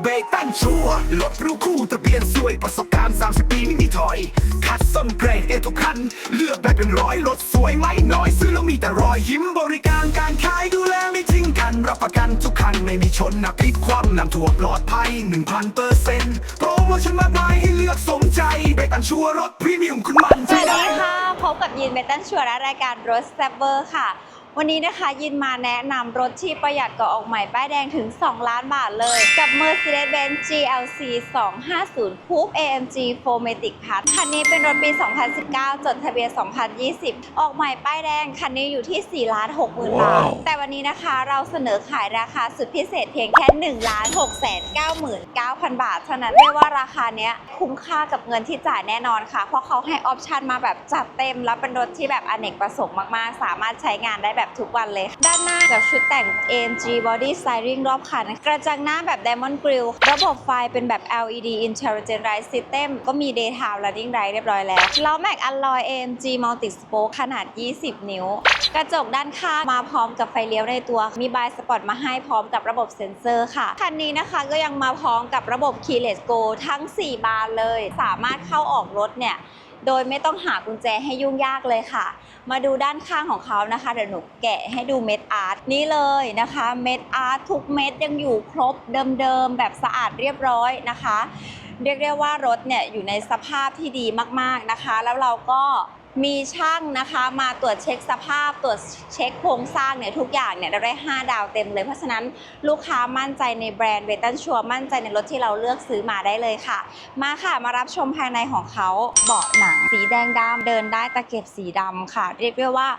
เบรกตั้งชัวร์รถรู้คู่ทะเบียนสวยประสบการณ์ 30 ปีไม่มีถอย คัดส้นเกรดเอทุกคัน เลือกแบบเป็นร้อยรถสวยไม่น้อย ซื้อแล้วมีแต่รอยยิ้มบริการการขายดูแลไม่ทิ้งกัน รับประกันทุกคัน ไม่มีชนนะพลิกคว่ำนำถั่วปลอดภัย 1,000เปอร์เซ็นต์โปรโมชั่นมากมายให้เลือกสมใจเบรกตั้งชัวรถพรีเมียมคุณมั่นใจวัสได้ดีค่ะพบกับยินเบตันชัวร์และรายการรถแซบเบอร์ค่ะ วันนี้นะคะยินมาแนะนำรถที่ประหยัดกว่าออกใหม่ป้ายแดงถึง 2 ล้านบาทเลย กับ Mercedes-Benz GLC 250 Coupe AMG 4matic Plus คันนี้เป็นรถปี 2019 จดทะเบียน 2020 ออกใหม่ป้ายแดง คันนี้อยู่ที่ 4 ล้าน6หมื่นบาท แต่วันนี้นะคะเราเสนอขายราคาสุดพิเศษเพียงแค่1ล้าน6แสน99,000 บาท เท่านั้นเรียกว่าราคาเนี้ยคุ้มค่ากับเงินที่จ่ายแน่นอนค่ะ เพราะเขาให้ออปชันมาแบบจัดเต็ม แล้วเป็นรถที่แบบอเนกประสงค์มากๆ สามารถใช้งานได้แบบทุกวันเลย ด้านหน้ากับชุดแต่ง AMG Body Styling รอบคัน กระจังหน้าแบบ Diamond Grill ระบบไฟเป็นแบบ LED Intelligent Light System ก็มี Daytime Running Light เรียบร้อยแล้วล้อแม็กอ l ลอย AMG Multi Spoke ขนาด 20 นิ้ว กระจกด้านข้างมาพร้อมกับไฟเลี้ยวในตัว มีบายสปอตมาให้พร้อมกับระบบเซ็นเซอร์ค่ะ คันนี้นะคะก็ยังมาพร้อมกับระบบ Keyless Go ทั้ง 4 บานเลย สามารถเข้าออกรถเนี่ย โดยไม่ต้องหากุญแจให้ยุ่งยากเลยค่ะ มาดูด้านข้างของเขานะคะเดี๋ยวหนูแกะให้ดูเม็ดอาร์ตนี่เลยนะคะเม็ดอาร์ตทุกเม็ดยังอยู่ครบเดิมๆแบบสะอาดเรียบร้อยนะคะ เรียกได้ว่ารถเนี่ยอยู่ในสภาพที่ดีมากๆนะคะ แล้วเราก็ มีช่างนะคะมาตรวจเช็คสภาพ ตรวจเช็คโครงสร้างเนี่ยทุกอย่างเนี่ยเราได้ 5 ดาวเต็มเลย เพราะฉะนั้นลูกค้ามั่นใจในแบรนด์เวตันชัวมั่นใจในรถที่เราเลือกซื้อมาได้เลยค่ะ มาค่ะมารับชมภายในของเขาเบาะหนัง สีแดงดำเดินได้ตะเข็บสีดำค่ะ เรียกได้ว่า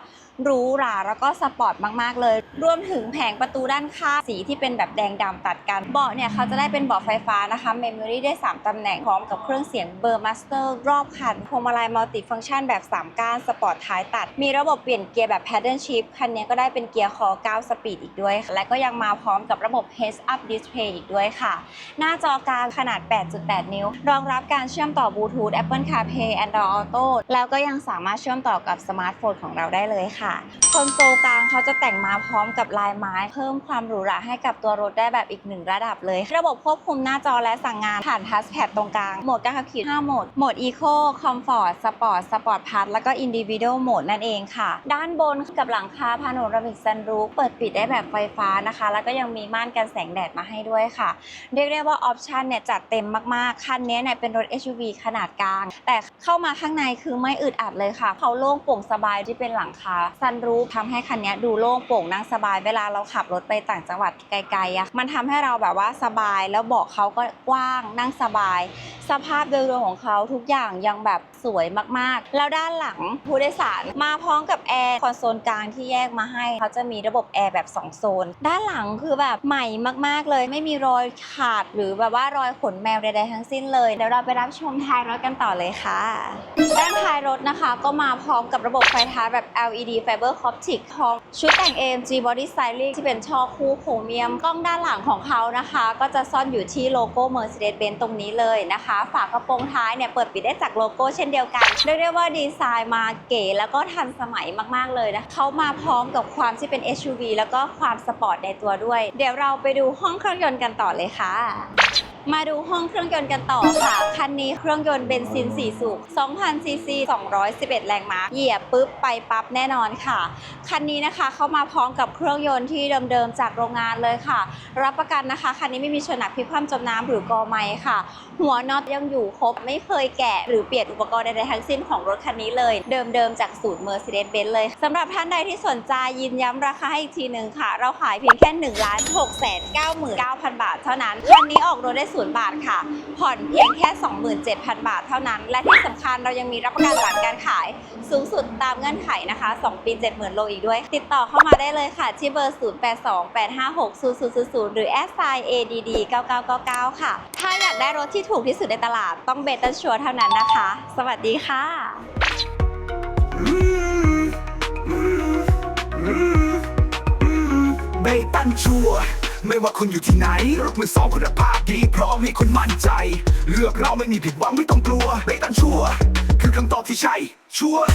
หรูหราแล้วก็สปอร์ตมากๆ เลย รวมถึงแผงประตูด้านข้างสีที่เป็นแบบแดงดำตัดกัน เบาะเนี่ยเขาจะได้เป็นเบาะไฟฟ้านะคะเมมโมรี่ได้ 3ตำแหน่งพร้อมกับเครื่องเสียงเบอร์มาสเตอร์รอบคันพวงมาลัยมัลติฟังก์ชันแบบ3 ก้านสปอร์ตท้ายตัด มีระบบเปลี่ยนเกียร์แบบ paddle shift คันนี้ก็ได้เป็นเกียร์คอ9สปีดอีกด้วยค่ะและก็ยังมาพร้อมกับระบบ heads up display อีกด้วยค่ะ หน้าจอกลางขนาด 8.8 นิ้ว รองรับการเชื่อมต่อบลูทูธ Apple CarPlay Android Auto แล้วก็ยังสามารถเชื่อมต่อกับสมาร์ทโฟนของเราได้เลยค่ะคอนโซลกลางเขาจะแต่งมาพร้อมกับลายไม้ เพิ่มความหรูหราให้กับตัวรถได้แบบอีกหนึ่งระดับเลย ระบบควบคุมหน้าจอและสั่งงานผ่านทัชแพดตรงกลางโหมดการขับขี่5โหมดโหมด Eco Comfort Sport Sport Plus แล้วก็ Individual Mode นั่นเองค่ะ ด้านบนกับหลังคาพาโนรามิกซันรูฟเปิดปิดได้แบบไฟฟ้านะคะ แล้วก็ยังมีม่านกันแสงแดดมาให้ด้วยค่ะ เรียกได้ว่าออปชันเนี่ยจัดเต็มมากๆ คันนี้เนี่ยเป็นรถ SUV ขนาดกลาง แต่เข้ามาข้างในคือไม่อึดอัดเลยค่ะเขาโล่งโปร่งสบายที่เป็นหลังคาซันรูฟทำให้คันนี้ดูโล่งโปร่งนั่งสบายเวลาเราขับรถไปต่างจังหวัดไกลๆอะมันทำให้เราแบบว่าสบายแล้วเบาะเขาก็กว้างนั่งสบาย สภาพโดยรวมของเขาทุกอย่างยังแบบสวยมากๆ แล้วด้านหลังผู้โดยสาร มาพร้อมกับแอร์คอนโซลกลางที่แยกมาให้เขาจะมีระบบแอร์แบบ 2 โซน ด้านหลังคือแบบใหม่มากๆเลย ไม่มีรอยขาดหรือแบบว่ารอยขนแมวใดๆทั้งสิ้นเลยเดี๋ยวเราไปรับชมท้ายรถกันต่อเลยค่ะ ด้านท้ายรถนะคะ ก็มาพร้อมกับระบบไฟท้ายแบบ LED Fiber Optic พร้อมชุดแต่ง AMG Body Styling ที่เป็นช่อคู่โครเมียมกล้องด้านหลังของเขานะคะ ก็จะซ่อนอยู่ที่โลโก้ Mercedes-Benz ตรงนี้เลยนะคะ ฝากระโปรงท้ายเนี่ยเปิดปิดได้จากโลโก้เช่นเดียวกันเรียกได้ว่าดีไซน์มาเก๋แล้วก็ทันสมัยมาก ๆ เลยนะเขามาพร้อมกับความที่เป็น SUV แล้วก็ความสปอร์ตในตัวด้วย เดี๋ยวเราไปดูห้องเครื่องยนต์กันต่อเลยค่ะมาดูห้องเครื่องยนต์กันต่อค่ะ คันนี้เครื่องยนต์เบนซิน 4 สูบ2,000ซีซี211 แรงม้า เหยียบปุ๊บไปปั๊บแน่นอนค่ะ คันนี้นะคะเข้ามาพร้อมกับเครื่องยนต์ที่เดิมๆจากโรงงานเลยค่ะ รับประกันนะคะ คันนี้ไม่มีชนหนักพิคว่ำจมน้ำหรือกอไม้ค่ะ หัวน็อตยังอยู่ครบ ไม่เคยแกะหรือเปลี่ยนอุปกรณ์ใดๆทั้งสิ้นของรถคันนี้เลย เดิมๆจากสูตร Mercedes-Benz เลยสำหรับท่านใดที่สนใจยินย้ำราคาให้อีกทีหนึ่งค่ะ เราขายเพียงแค่1ล้าน6แสน99,000 บาท เท่านั้นคันนี้ออกรถได้ศูนย์บาทค่ะ ผ่อนเพียงแค่ 27,000 บาทเท่านั้น และที่สำคัญเรายังมีรับประกันหลังการขาย สูงสุดตามเงื่อนไขนะคะ 2 ปี 70,000 โลอีกด้วย ติดต่อเข้ามาได้เลยค่ะ ที่เบอร์ 0828560000 หรือ s i add 9999 ค่ะากได้รถที่ถูกที่สุดในตลาดต้องเบตันชัวร์เท่านั้นนะคะ สวัสดีค่ะเบตันชัวไม่ว่าคุณอยู่ที่ไหน รถมือสองคุณภาพดีพร้อมให้คุณมั่นใจ เลือกเราไม่มีผิดหวังไม่ต้องกลัวเบตันชัวคือคำตอบที่ใช่ชัวร์